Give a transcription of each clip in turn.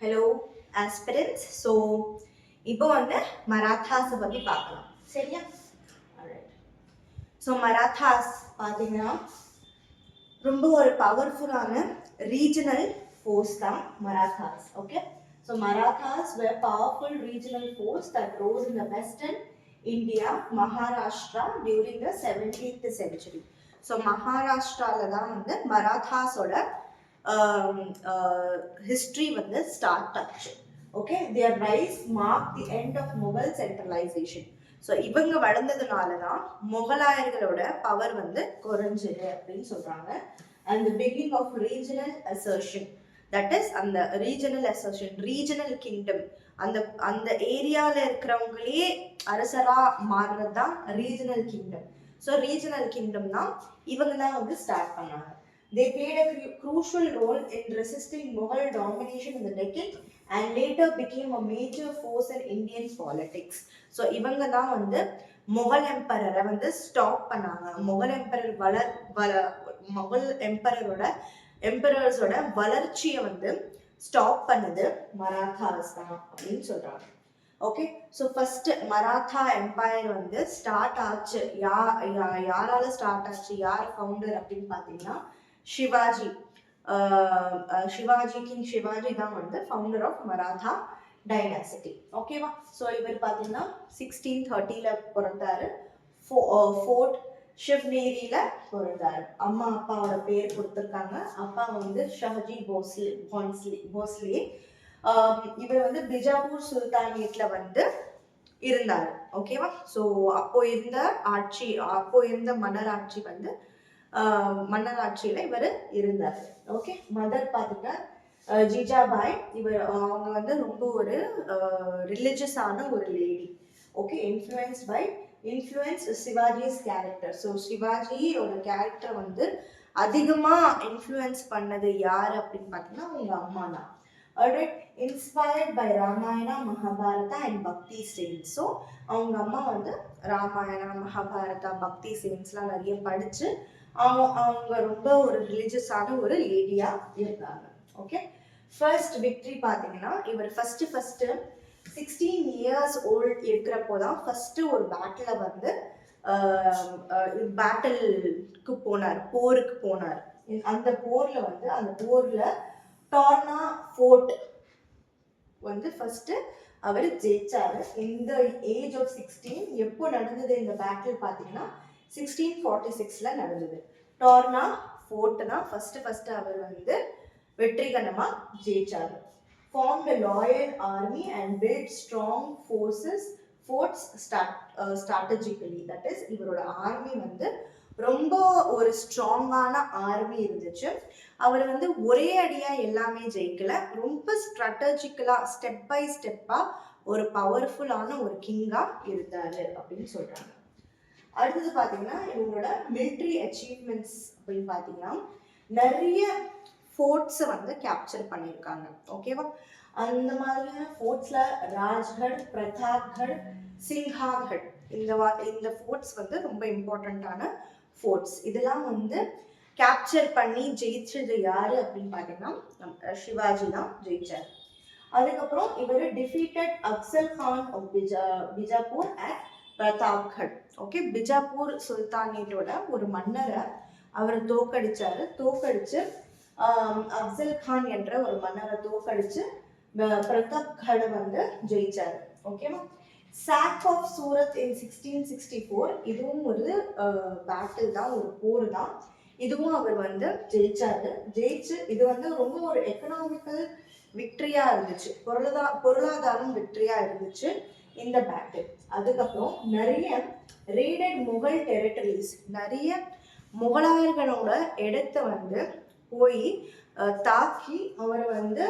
Hello aspirants so இப்போ வந்து மராத்தாஸை பற்றி பார்க்கலாம். சரியா? ஸோ மராத்தாஸ் பார்த்தீங்கன்னா ரொம்ப ஒரு பவர்ஃபுல்லான ரீஜனல் ஃபோர்ஸ் தான் Marathas. Okay so Marathas were powerful regional force that rose in the western India Maharashtra during the 17th century. So மகாராஷ்டிராவில் தான் வந்து மராத்தாஸோட ஹிஸ்ட்ரி வந்து ஸ்டார்ட் ஆச்சு okay there rise mark the end of Mughal centralization so இவங்க வளர்ந்ததுனால தான் முகலாயர்களோட பவர் வந்து குறைஞ்சிது அப்படின்னு சொல்கிறாங்க and the beginning of regional assertion that is அந்த ரீஜனல் அசர்ஷன் ரீஜனல் கிங்டம் அந்த அந்த ஏரியாவில் இருக்கிறவங்களே அரசராக மாறுறது தான் regional kingdom so regional kingdom தான் இவங்க தான் வந்து ஸ்டார்ட் பண்ணாங்க. They played a crucial role in resisting Mughal domination in the Deccan and later became a major force in Indian politics. So இவங்க தான் வந்து முகல் எம்பரரை வந்து ஸ்டாப் பண்ணாங்க. முகல் எம்பரர் வளர் வள முகல் எம்பரரோட எம்பரர்ஸோட வளர்ச்சியை வந்து ஸ்டாப் பண்ணது மராத்தாஸ் தான் அப்படின்னு சொல்கிறாங்க okay so first Maratha empire வந்து ஸ்டார்ட் ஆச்சு. யா யா- யாரால ஸ்டார்ட் ஆச்சு? யார் ஃபவுண்டர் அப்படின்னு பார்த்தீங்கன்னா சிவாஜி சிவாஜி கிங் சிவாஜி தான் வந்து ஃபவுண்டர் ஆஃப் மராத்தா டைனாசிட்டி ஓகேவா ஸோ இவர் பார்த்தீங்கன்னா சிக்ஸ்டீன் தேர்ட்டியில் பிறந்தாரு. ஃபோர்ட் ஷிவ்நேரியில uh, பிறந்தாரு. அம்மா அப்பாவோட பேர் கொடுத்துருக்காங்க. அப்பா வந்து ஷஹஜி போஸ்லி போன்ஸ்லி போஸ்லி இவர் வந்து பிஜாப்பூர் சுல்தானேட்ல வந்து இருந்தார். ஓகேவா ஸோ அப்போ இருந்த ஆட்சி அப்போ இருந்த மன்னர் ஆட்சி வந்து மன்னராட்சியில் இவர் இருந்தார். ஓகே மதர் பார்த்துட்டா ஜிஜாபாய் இவர் அவங்க வந்து ரொம்ப ஒரு ரிலிஜியஸான ஒரு lady okay influence by influence Shivaji's character so சிவாஜியோட character வந்து அதிகமாக இன்ஃப்ளூயன்ஸ் பண்ணது யார் அப்படின்னு பார்த்தீங்கன்னா அவங்க அம்மா தான். Alright inspired by Ramayana Mahabharata and bhakti saints so அவங்க அம்மா வந்து ராமாயணா மகாபாரதா பக்தி செயின்ஸ்லாம் நிறைய படித்து அவங்க அவங்க ரொம்ப ஒரு ரிலீஜியஸான ஒரு லேடியாக இருந்தாங்க. ஓகே ஃபர்ஸ்ட் விக்ட்ரி பார்த்தீங்கன்னா இவர் first first sixteen years old இருக்கிறப்போ தான் ஃபர்ஸ்ட் ஒரு பேட்டில் வந்து பேட்டலுக்கு போனார் போருக்கு போனார். அந்த போர்ல வந்து அந்த போர்ல டார்னா ஃபோர்ட் வந்து ஃபர்ஸ்ட் அவர் ஜெயிச்சாரு. இந்த ஏஜ் ஆஃப் சிக்ஸ்டீன் எப்போ நடந்தது இந்த பேட்டில் பார்த்தீங்கன்னா சிக்ஸ்டீன் ஃபார்ட்டி சிக்ஸில் நடந்தது. டோர்னா ஃபோர்ட் தான் ஃபஸ்ட்டு அவர் வந்து வெற்றிகரமாக ஜெயிச்சார். Form the loyal army and build strong forces forts stat strategically that is இவரோட ஆர்மி வந்து ரொம்ப ஒரு ஸ்ட்ராங்கான ஆர்மி இருந்துச்சு. அவர் வந்து ஒரே அடியாக எல்லாமே ஜெயிக்கல. ரொம்ப ஸ்ட்ராட்டஜிக்கலாக ஸ்டெப் பை ஸ்டெப்பாக ஒரு பவர்ஃபுல்லான ஒரு கிங்காக இருந்தார் அப்படின்னு சொல்கிறாங்க அடுத்தது பார்த்தீங்கன்னா இவங்களோட மிலிட்ரி அச்சீவ்மெண்ட்ஸ் அப்படின்னு பார்த்தீங்கன்னா நிறைய ஃபோர்ட்ஸை வந்து கேப்சர் பண்ணியிருக்காங்க. ஓகேவா அந்த மாதிரியான ஃபோர்ட்ஸில் ராஜ்கட் பிரதாப்கட் சிங்ஹாகட் இந்த வா இந்த ஃபோர்ட்ஸ் வந்து ரொம்ப இம்பார்ட்டண்ட்டான ஃபோர்ட்ஸ் இதெல்லாம் வந்து கேப்சர் பண்ணி ஜெயிச்சது யாரு அப்படின்னு பார்த்தீங்கன்னா நம் சிவாஜி தான் ஜெயிச்சார். அதுக்கப்புறம் இவர் defeated Afzal Khan of Bija Bijapur at Pratapgad okay Bijapur சுல்தானேட்டோட ஒரு மன்னரை அவர் தோக்கடிச்சாரு தோக்கடிச்சு அப்சல் கான் என்ற ஒரு மன்னரை தோக்கடிச்சு ப- பிரதாப்கடை வந்து ஜெயிச்சாரு. ஓகேவா sack of Surat in sixteen sixty four இதுவும் ஒரு பேட்டில் தான் ஒரு போர் தான். இதுவும் அவர் வந்து ஜெயிச்சாரு. ஜெயிச்சு இது வந்து ரொம்ப ஒரு எக்கனாமிக்கல் விக்ட்ரியா இருந்துச்சு. பொருளாதார பொருளாதாரம் விக்ட்ரியா இருந்துச்சு. இந்த பேட்டில் அதுக்கப்புறம் நிறைய ரீடட் முகல் டெரிட்டரிஸ் நிறைய முகலாயர்களோட இடத்த வந்து போய் தாக்கி அவரை வந்து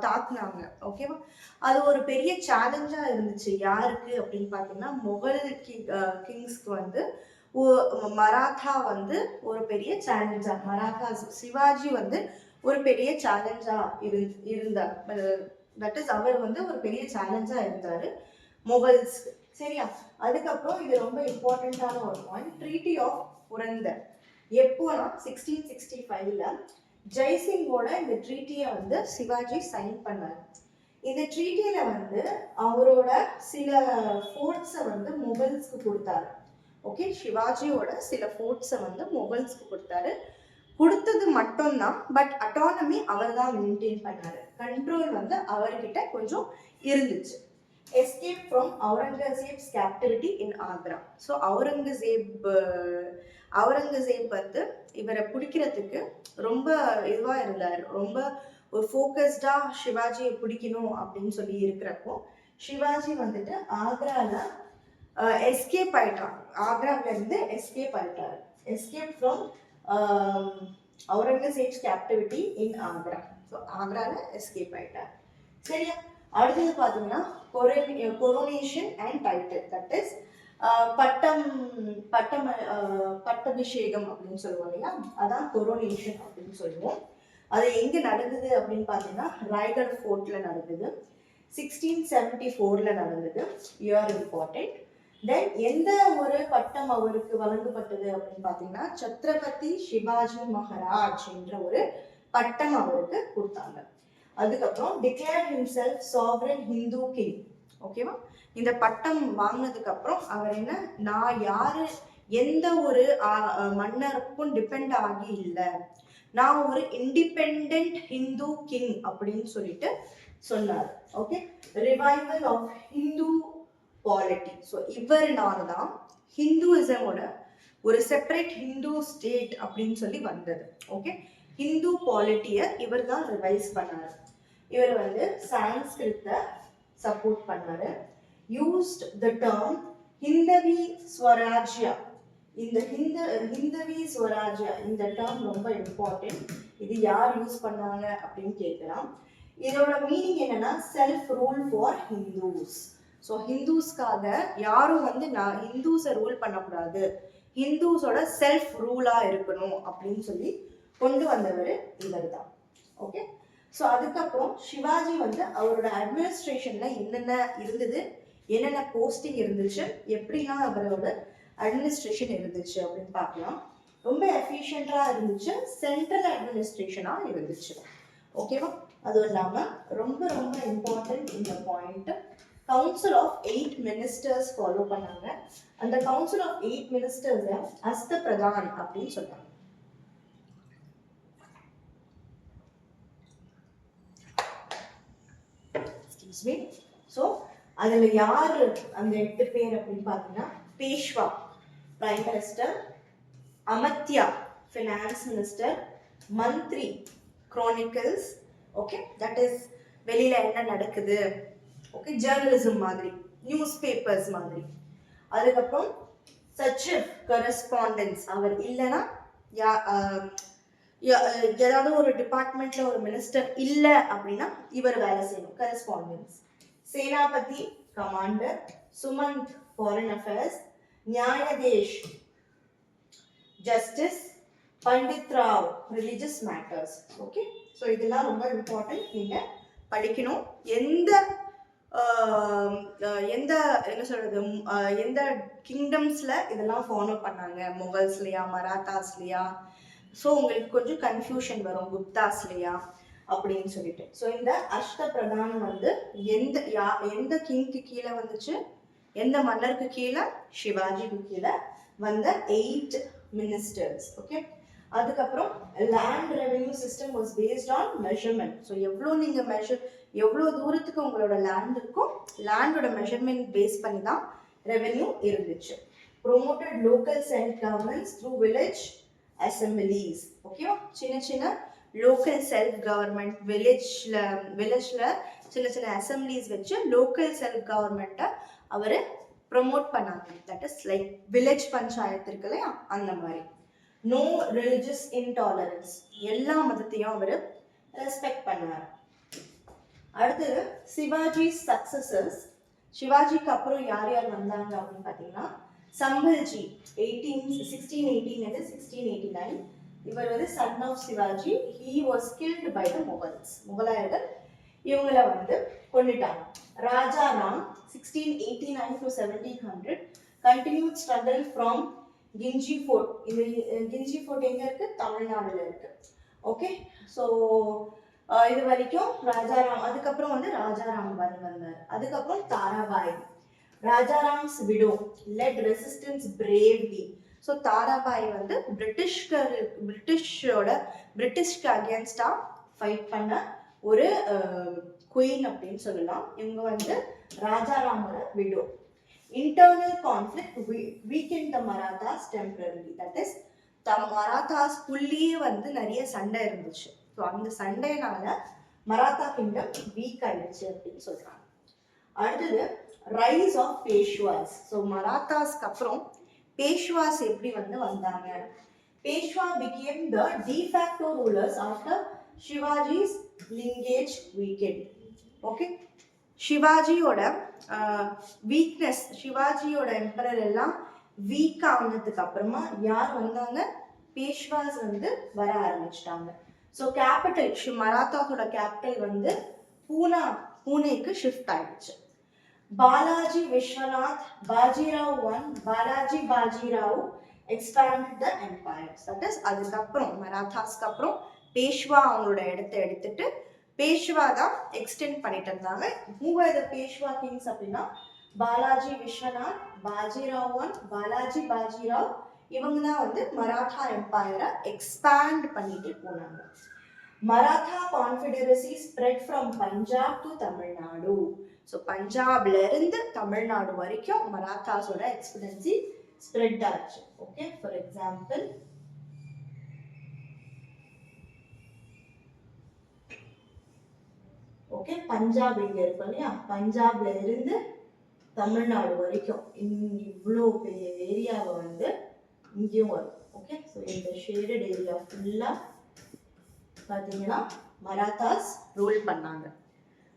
தாக்குனாங்க. ஓகேவா அது ஒரு பெரிய சேலஞ்சாக இருந்துச்சு. யாருக்கு அப்படின்னு பார்த்தீங்கன்னா முகல் கிங் கிங்ஸ்க்கு வந்து ஓ- மராத்தா வந்து ஒரு பெரிய சேலஞ்சா மராத்தா சிவாஜி வந்து ஒரு பெரிய சேலஞ்சா இரு இருந்தார். தட் இஸ் அவர் வந்து ஒரு பெரிய சேலஞ்சாக இருந்தார். முகல்ஸ் சரியா? அதுக்கப்புறம் இது ரொம்ப இம்பார்ட்டண்ட்டான ஒரு பாயிண்ட் ட்ரீட்டி ஆஃப் புரந்தர் எப்போனா சிக்ஸ்டீன் சிக்ஸ்டி ஃபைவ்ல ஜெய்சிங்கோட இந்த ட்ரீட்டியை வந்து சிவாஜி சைன் பண்ணார். இந்த ட்ரீட்டியில வந்து அவரோட சில ஃபோர்ட்ஸை வந்து முகல்ஸ்க்கு கொடுத்தாரு. ஓகே சிவாஜியோட சில ஃபோர்ட்ஸை வந்து முகல்ஸ்க்கு கொடுத்தாரு. கொடுத்தது மட்டும்தான் பட் அட்டானமி அவர் தான் மெயின்டைன் பண்ணாரு. கண்ட்ரோல் வந்து அவர்கிட்ட கொஞ்சம் இருந்துச்சு. Escape from Aurangzeb's captivity in Agra so Aurangzeb Aurangzeb Aurangzeb வந்து இவரை பிடிக்கிறதுக்கு ரொம்ப இதுவாக இருந்தார். ரொம்ப ஒரு ஃபோக்கஸ்டாக சிவாஜியை பிடிக்கணும் அப்படின்னு சொல்லி இருக்கிறப்போ சிவாஜி வந்துட்டு ஆக்ரால எஸ்கேப் ஆயிட்டான். ஆக்ராவிலேருந்து எஸ்கேப் ஆயிட்டார். Escape from Aurangzeb's captivity in Agra so ஆக்ரால escape ஆயிட்டார். சரியா? அடுத்தது பார்த்தீங்கன்னா coronation and title that is பட்டம் பட்டம் பட்டபிஷேகம் அப்படின்னு சொல்லுவோம் இல்லையா? அதான் கொரோனேஷன் அப்படின்னு சொல்லுவோம். அது எங்கே நடந்தது அப்படின்னு பார்த்தீங்கன்னா ராய்கர் ஃபோர்ட்டில் நடந்தது. சிக்ஸ்டீன் செவன்டி ஃபோரில் நடந்தது யூஆர் இம்பார்ட்டன்ட் தென் எந்த ஒரு பட்டம் அவருக்கு வழங்கப்பட்டது அப்படின்னு பார்த்தீங்கன்னா சத்ரபதி சிவாஜி மகாராஜ் என்ற ஒரு பட்டம் அவருக்கு கொடுத்தாங்க. அதுக்கப்புறம் declare himself sovereign Hindu king ஓகேவா இந்த பட்டம் வாங்கினதுக்கு அப்புறம் அவர் என்ன? நான் யாரு? எந்த ஒரு மன்னருக்கும் டிபெண்ட் ஆகி இல்லை. நான் ஒரு இண்டிபெண்ட் ஹிந்து கிங் அப்படின்னு சொல்லிட்டு சொன்னார். Okay revival of Hindu polity so இவரினால தான் ஹிந்துவிசமோட ஒரு செப்பரேட் ஹிந்து ஸ்டேட் அப்படின்னு சொல்லி வந்தது. ஓகே ஹிந்து பாலிட்டியை இவர் தான் ரிவைஸ் பண்ணார். இவர் வந்து சான்ஸ்கிருத்தை சப்போர்ட் பண்ணாரு. Used the term Hindavi Swarajya இந்த ஹிந்த ஹிந்தவி ஸ்வராஜ்யா இந்த டேர்ம் ரொம்ப இம்பார்ட்டன்ட் இது யார் யூஸ் பண்ணாங்க அப்படின்னு கேட்கலாம். இதோட மீனிங் என்னன்னா self rule for Hindus so ஹிந்துஸ்க்காக யாரும் வந்து நான் ஹிந்துஸை ரூல் பண்ணக்கூடாது. ஹிந்துஸோட செல்ஃப் ரூலாக இருக்கணும் அப்படின்னு சொல்லி கொண்டு வந்தவர் இவர் தான் ஓகே ஸோ அதுக்கப்புறம் சிவாஜி வந்து அவரோட அட்மினிஸ்ட்ரேஷனில் என்னென்ன இருந்தது? என்னென்ன போஸ்டிங் இருந்துச்சு? எப்படிலாம் அவரோட அட்மினிஸ்ட்ரேஷன் இருந்துச்சு அப்படின்னு பார்க்கலாம். ரொம்ப எஃபிஷியண்ட்டாக இருந்துச்சு. சென்ட்ரல் அட்மினிஸ்ட்ரேஷனாக இருந்துச்சு. ஓகேவா அதுவும் இல்லாமல் ரொம்ப ரொம்ப இம்பார்ட்டன்ட் இந்த point council of eight ministers follow பண்ணாங்க. அந்த கவுன்சில் ஆஃப் எயிட் மினிஸ்டர்ஸை அஸ்த பிரதான் அப்படின்னு சொன்னாங்க ஸ்வீட் ஸோ அதில் யார் அந்த எட்டு பேர் அப்படின்னு பார்த்தீங்கன்னா Peshwa prime minister Amatya finance minister Mantri chronicles okay that is வெளியில் என்ன நடக்குது? ஓகே ஜேர்னலிசம் மாதிரி நியூஸ் பேப்பர்ஸ் மாதிரி. அதுக்கப்புறம் சச்சிவ் கரஸ்பாண்டன்ஸ் அவர் இல்லைன்னா யா ஏதாவது ஒரு டிபார்ட்மெண்ட்ல ஒரு மினிஸ்டர் இல்லை அப்படின்னா இவர் வேலை செய்யணும். Correspondence Senapati commander Sumant foreign affairs Nyayadhish justice Pandit Rao religious matters okay so இதெல்லாம் ரொம்ப இம்பார்ட்டன்ட் நீங்கள் படிக்கணும். எந்த எந்த என்ன சொல்றது எந்த கிங்டம்ஸில் இதெல்லாம் ஃபாலோ பண்ணாங்க? முகல்ஸ்லையா மராத்தாஸ்லையா ஸோ உங்களுக்கு கொஞ்சம் கன்ஃபியூஷன் வரும் குப்தாஸ்லையா அப்படின்னு சொல்லிட்டு. ஸோ இந்த அஷ்ட பிரதானம் வந்து எந்த யா எந்த கிங்க்கு கீழே வந்துச்சு? எந்த மன்னருக்கு கீழே? சிவாஜிக்கு கீழே வந்த எயிட் மினிஸ்டர்ஸ் ஓகே அதுக்கப்புறம் land revenue system was based on measurement so எவ்வளோ நீங்கள் மெஷர் எவ்வளோ தூரத்துக்கு உங்களோட லேண்ட் இருக்கும் லேண்டோட மெஷர்மெண்ட் பேஸ் பண்ணி தான் ரெவென்யூ இருந்துச்சு. ப்ரொமோட்டட் லோக்கல் சென்ட் கவர்மெண்ட்ஸ் த்ரூ வில்லேஜ் அசம்பிளிஸ் ஓகேவா சின்ன சின்ன லோக்கல் செல்ஃப் கவர்மெண்ட் வில்லேஜில் வில்லேஜில் சின்ன சின்ன அசம்பிளிஸ் வச்சு லோக்கல் செல்ஃப் கவர்மெண்ட்டை அவர் ப்ரொமோட் பண்ணாங்க. That is like village panchayat இருக்கு இல்லையா? அந்த மாதிரி. நோ ரிலிஜியஸ் இன்டாலரன்ஸ் எல்லா மதத்தையும் அவர் ரெஸ்பெக்ட் பண்ணார் அடுத்தது சிவாஜி சக்சஸஸ் சிவாஜிக்கு அப்புறம் யார் யார் வந்தாங்க அப்படின்னு பார்த்தீங்கன்னா Sambhaji eighteen sixteen eighteen sixteen eighty nine இவர் வந்து son of Shivaji he was killed by the Mughals முகலாயர்கள் இவங்கள வந்து கொண்டுட்டாங்க Raja Ram sixteen eighty nine to seventeen hundred continued struggle from Gingee fort இந்த கிஞ்சி ஃபோர்ட் எங்க இருக்கு? தமிழ்நாடுல இருக்கு. ஓகே ஸோ இது வரைக்கும் ராஜாராம் அதுக்கப்புறம் வந்து ராஜாராம் வந்து வந்தார் அதுக்கப்புறம் Tarabai. Rajaram's widow. Led resistance bravely so Tarabai வந்து பிரிட்டிஷ்கர் பிரிட்டிஷோட பிரிட்டிஷ்க்கு அகேன்ஸ்டாக ஃபைட் பண்ண ஒரு குயின் அப்படின்னு சொல்லலாம். இவங்க வந்து ராஜாராமோட widow. Internal conflict weakened the Marathas temporary that is the மராத்தாஸ்குள்ளேயே வந்து நிறைய சண்டை இருந்துச்சு. ஸோ அந்த சண்டையினால மராத்தா கிங்டம் வீக் ஆயிடுச்சு அப்படின்னு சொல்கிறாங்க அடுத்தது ரைஸ் ஆஃப் பேஷ்வாஸ் ஸோ மராத்தாஸ்க்கு அப்புறம் பேஷ்வாஸ் எப்படி வந்து வந்தாங்க? Peshwa became the de facto rulers after Shivaji's lineage weakened okay சிவாஜியோட weakness சிவாஜியோட எம்பரர் எல்லாம் வீக் ஆனதுக்கு அப்புறமா யார் வந்தாங்க? பேஷ்வாஸ் வந்து வர ஆரம்பிச்சிட்டாங்க. ஸோ கேபிட்டல் மராத்தாஸோட கேபிட்டல் வந்து பூனா பூனேக்கு ஷிஃப்ட் ஆயிடுச்சு. Balaji Vishwanath Bajirao one Balaji Bajirao expand the empires that is அதுக்கப்புறம் மராத்தாஸ்க்கு அப்புறம் பேஷ்வா அவங்களோட இடத்த எடுத்துட்டு பேஷ்வா தான் எக்ஸ்டெண்ட் பண்ணிட்டு இருந்தாங்க. Who are the Peshwa kings அப்படின்னா பாலாஜி விஸ்வநாத் பாஜிராவ் ஒன் பாலாஜி பாஜிராவ் இவங்க தான் வந்து மராத்தா எம்பையரை எக்ஸ்பேண்ட் பண்ணிட்டு போனாங்க. Maratha confederacy spread from Punjab to Tamil Nadu so பஞ்சாப்ல இருந்து தமிழ்நாடு வரைக்கும் மராத்தாஸோட எக்ஸ்பெடன்சி ஸ்ப்ரெட் ஆச்சு okay for example okay Punjab இங்க இருக்கும் இல்லையா? பஞ்சாப்ல இருந்து தமிழ்நாடு வரைக்கும் இவ்வளோ பெரிய ஏரியாவை வந்து இங்கேயும் வரும். ஓகே ஸோ இந்த ஷேடட் ஏரியா ஃபுல்லாக பார்த்தீங்கன்னா மராத்தாஸ் ரூல் பண்ணாங்க.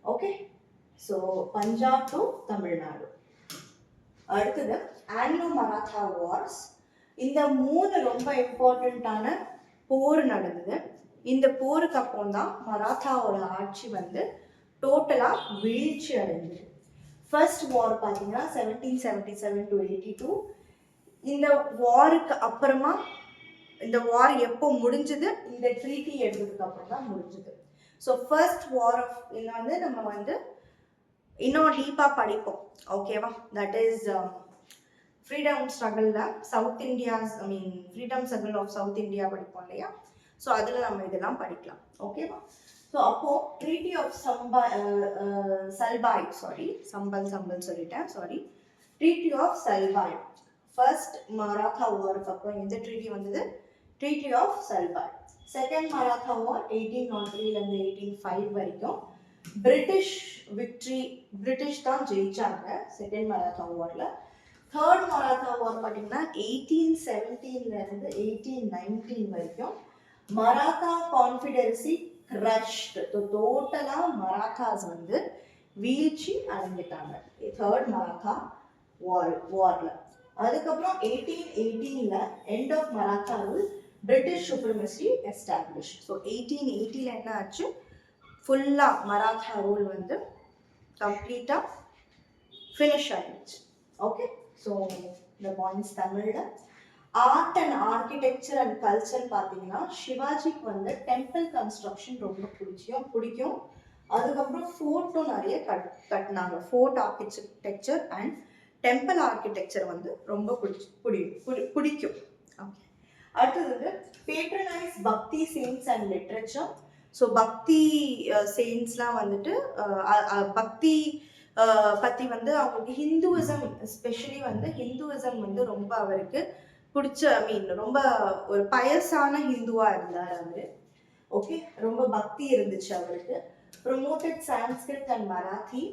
Okay so Punjab to Tamil Nadu அடுத்தது ஆங்கிலோ மராத்தா வார்ஸ் இந்த மூணு ரொம்ப இம்பார்ட்டண்ட்டான போர் நடந்தது. இந்த போருக்கு அப்புறம் தான் மராத்தாவோட ஆட்சி வந்து டோட்டலாக வீழ்ச்சி அடைஞ்சது. ஃபர்ஸ்ட் வார் பார்த்தீங்கன்னா seventeen seventy seven to eighty two இந்த வாருக்கு அப்புறமா இந்த வார் எப்போ முடிஞ்சது? இந்த ட்ரீட்டி எடுத்ததுக்கு அப்புறம் தான் முடிஞ்சது. ஸோ ஃபர்ஸ்ட் வார் ஆஃப் இதை வந்து நம்ம வந்து இன்னும் டீப்பாக படிப்போம். ஓகேவா that is freedom ஸ்ட்ரகிளில் south India's I mean freedom struggle of south India படிப்போம் இல்லையா? ஸோ அதில் நம்ம இதெல்லாம் படிக்கலாம். ஓகேவா ஸோ அப்போது ட்ரீட்டி ஆஃப் சம்பா சல்பாய் சாரி சம்பல் சம்பல் சொல்லிட்டேன் sorry treaty of Salbai first Maratha வாருக்கு அப்புறம் எந்த ட்ரீட்டி வந்தது? Treaty of Salbai second Maratha war eighteen nought த்ரீலேருந்து eighteen five வரைக்கும் பிரிட்டிஷ் விக்ட்ரி பிரிட்டிஷ் தான் ஜெயிச்சாங்க செகண்ட் மராத்தா வாரில் தேர்ட் மராத்தா வார் பார்த்தீங்கன்னா எயிட்டீன் செவன்டீன்லேருந்து எயிட்டீன் நைன்டீன் வரைக்கும் மராத்தா கான்ஃபிடென்சி கிரஷ்டு டோட்டலாக மராத்தாஸ் வந்து வீழ்ச்சி அடைஞ்சிட்டாங்க தேர்ட் மராத்தா வார் வாரில் அதுக்கப்புறம் எயிட்டீன் எயிட்டீனில் end of Maratha rule British supremacy establish so eighteen எயிட்டியில் என்ன ஆச்சு? ஃபுல்லாக மராத்தா ரூல் வந்து கம்ப்ளீட்டாக ஃபினிஷ் ஆகிடுச்சு ஓகே ஸோ இந்த பாயிண்ட்ஸ் தமிழில். Art and architecture and culture பார்த்தீங்கன்னா சிவாஜிக்கு வந்து டெம்பிள் கன்ஸ்ட்ரக்ஷன் ரொம்ப பிடிச்சியும் பிடிக்கும். அதுக்கப்புறம் ஃபோர்ட்டும் நிறைய கட் கட்டினாங்க. Fort architecture and temple architecture வந்து ரொம்ப பிடிச்சி பிடி பிடிக்கும். ஓகே அடுத்தது பேட்ரனைஸ் பக்தி சீன்ஸ் அண்ட் லிட்ரேச்சர் ஸோ பக்தி செயின்ஸ்லாம் வந்துட்டு uh, uh, uh, பக்தி பற்றி வந்து அவங்களுக்கு ஹிந்துவிசம் ஸ்பெஷலி வந்து ஹிந்துவிசம் வந்து ரொம்ப அவருக்கு பிடிச்ச ஐ மீன் ரொம்ப ஒரு பயசான ஹிந்துவாக இருந்தார் அவர். ஓகே ரொம்ப பக்தி இருந்துச்சு அவருக்கு. Promoted Sanskrit and Marathi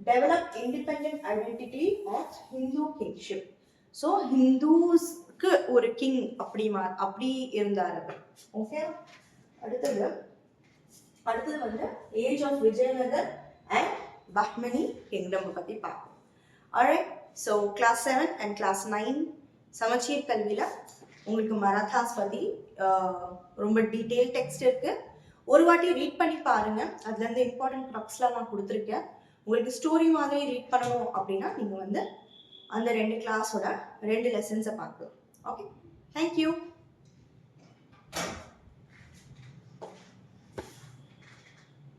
develop independent identity of Hindu kingship so ஹிந்துஸ்க்கு ஒரு கிங் அப்படி மா அப்படி இருந்தார் அவர். ஓகே அடுத்தது அடுத்தது வந்து age of Vijayanagar and Bahmani kingdom பற்றி பார்ப்போம். Alright so class seven and class nine சமச்சீர் கல்வியில் உங்களுக்கு மராத்தாஸ் பற்றி ரொம்ப டீட்டெயில் டெக்ஸ்ட் இருக்குது ஒரு வாட்டி ரீட் பண்ணி பாருங்கள் அதுலேருந்து இம்பார்ட்டன்ட் க்ரக்ஸ்லாம் நான் கொடுத்துருக்கேன். உங்களுக்கு ஸ்டோரி மாதிரி ரீட் பண்ணணும் அப்படின்னா நீங்கள் வந்து அந்த ரெண்டு கிளாஸோட ரெண்டு லெசன்ஸை பார்க்கலாம். Okay thank you